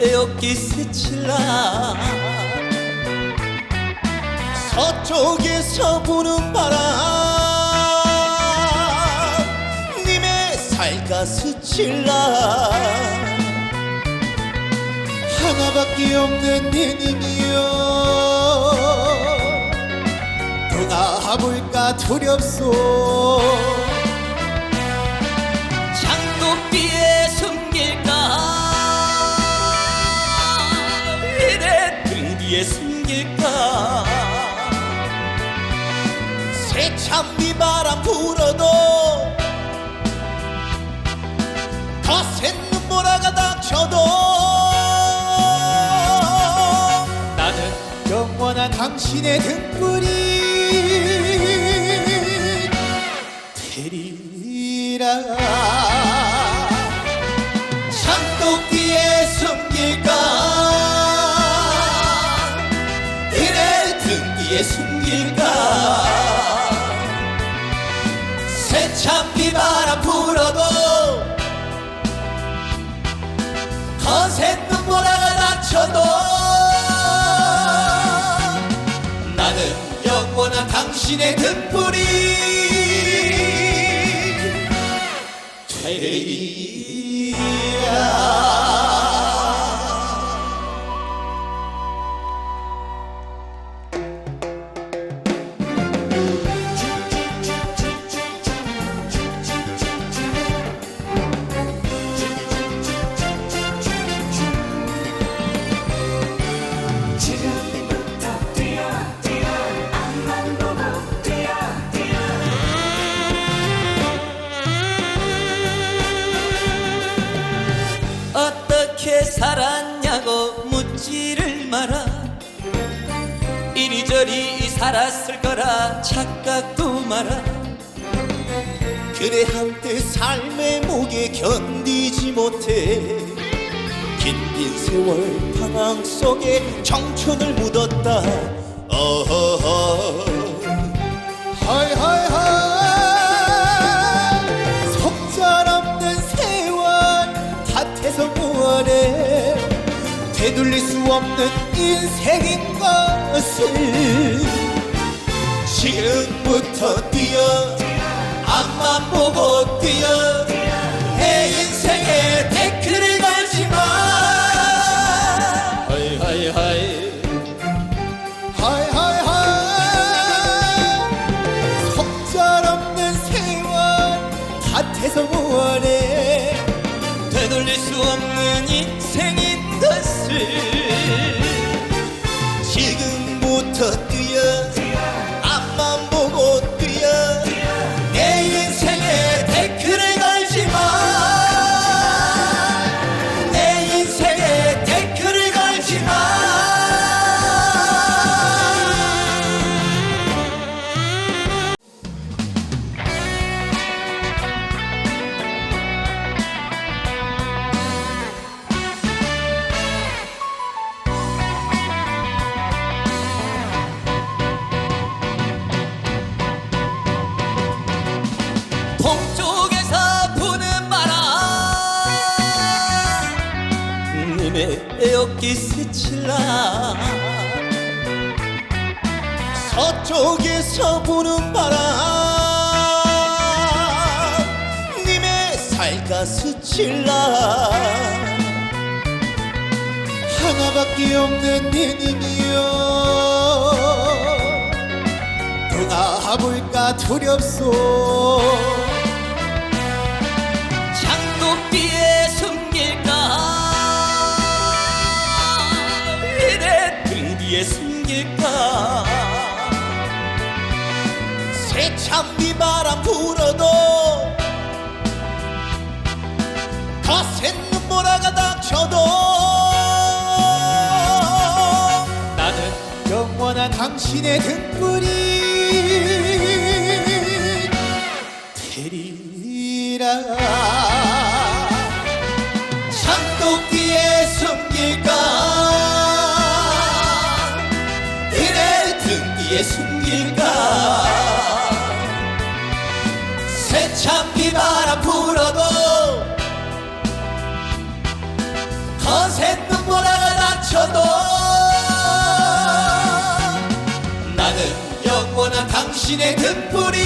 에어기 스칠라. 서쪽에서 부는 바람 님의 살가 스칠라. 하나밖에 없는 내 님이여. 떠나볼까 두렵소 비바람 불어도 거센 눈보라가 닥쳐도 나는 영원한 당신의 등불이 되리라 닥쳐도 나는 영원한 당신의 등불이 되리 묻지를 마라 이리저리 살았을 거라 착각도 마라 그래 한때 삶의 목에 견디지 못해. 긴긴 세월 방황 속에 청춘을 묻었다. 어허허. 하이하이하이 되돌릴 수 없는 인생인 것을 지금부터 뛰어 앞만 보고 뛰어 내 인생에 태클을 걸지 마. 하이 하이 하이. 하이 하이 하이. 속절없는 세월 탓해서 뭐하래 되돌릴 수 없는 것을 지금부터 에어기 스칠라. 서쪽에서 부는 바람 님의 살가 스칠라. 하나밖에 없는 내 님이여. 떠나볼까 두렵소. 장독비에 새참 비바람 불어도 거센 눈보라가 닥쳐도 나는 영원한 당신의 등불이 어차피 바람 불어도 거센 눈보라가 닥쳐도 나는 영원한 당신의 등불이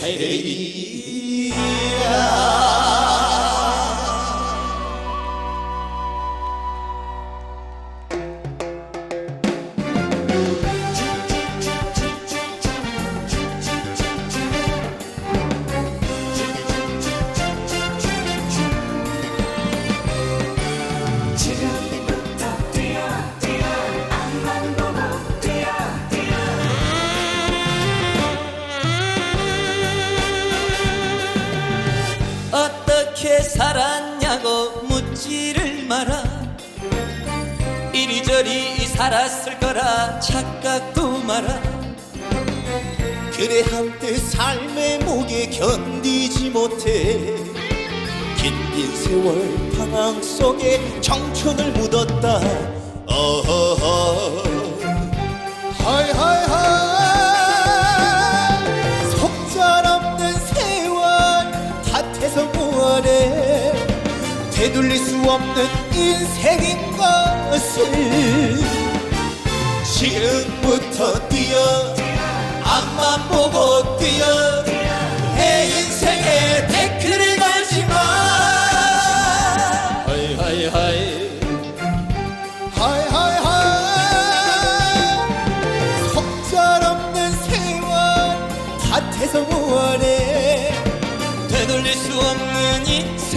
되리야 이리저리 살았을 거라 착각도 마라. 그래 한때 삶의 목에 견디지 못해. 긴긴 세월 방황 속에 청춘을 묻었다. 어허허 되돌릴 수 없는 인생인 것을 지금부터 뛰어 앞만 보고 뛰어 내 인생에 태클을 걸지 마. 하이 하이 하이. 하이 하이 하이. 속절없는 세월 탓해서 뭐하네 되돌릴 수 없는 것을